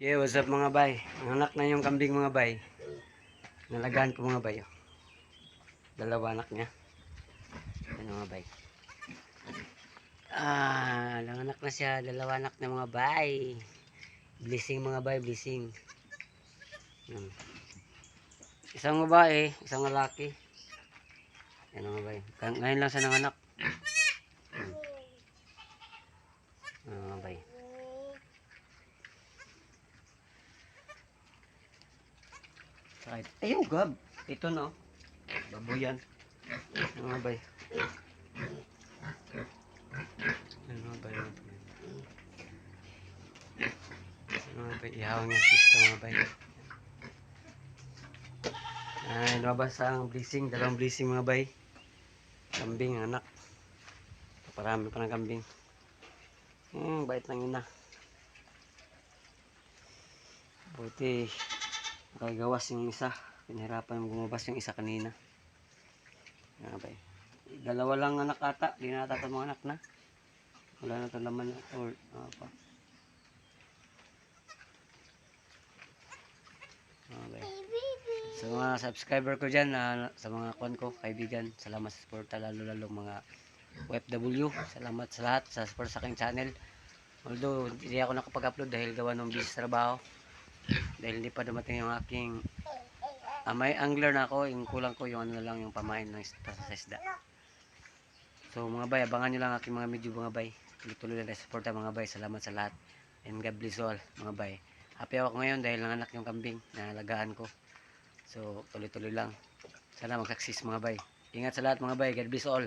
Yeah, what's up mga bay? Anak na yung kambing mga bay. Nalagaan ko mga bay. oh. Dalawa anak niya. Ano mga bay? Ah, anak na siya. Dalawa anak na mga bay. Blessing mga bay, blessing. Yan. Isang babae, isang lalaki. Yan mga bay. Ngayon lang siya nanganak. Hmm. Ano mga bay? Kahit, ayaw gab. Ito no. Baboyan. Ano nga bay? Ano nga bay? Ano nga bay? Ihaw niya sista mga bay. Ay, lumabas ang blessing. Dalawang blessing mga bay. Kambing, anak. Parami pa ng kambing. Hmm, bait lang ina. Buti, nakagawas yung isa. Pinahirapan yung bumabas yung isa kanina. Eh. Dalawa lang anak ata. Di na ata mga anak na. Wala na itong laman. Or, pa. Nga ba eh. Sa mga subscriber ko dyan, na sa mga kwan ko, kaibigan, salamat sa suporta, lalo-lalo mga OFW. Salamat sa lahat sa support sa aking channel. Although, hindi ako nakapag-upload dahil gawa ng busy trabaho. Dahil hindi pa dumating yung aking ah, may angler na ako. Yung kulang ko, yung ano na lang, yung pamain ng is- sa isda. So mga bay, abangan nyo lang aking mga medyo mga bay. Tuloy-tuloy lang support mga bay. Salamat sa lahat. And God bless all mga bay. Happy ako ngayon dahil nanganak yung kambing na alagaan ko. So tuloy-tuloy lang. Sana mag-success mga bay. Ingat sa lahat mga bay. God bless all.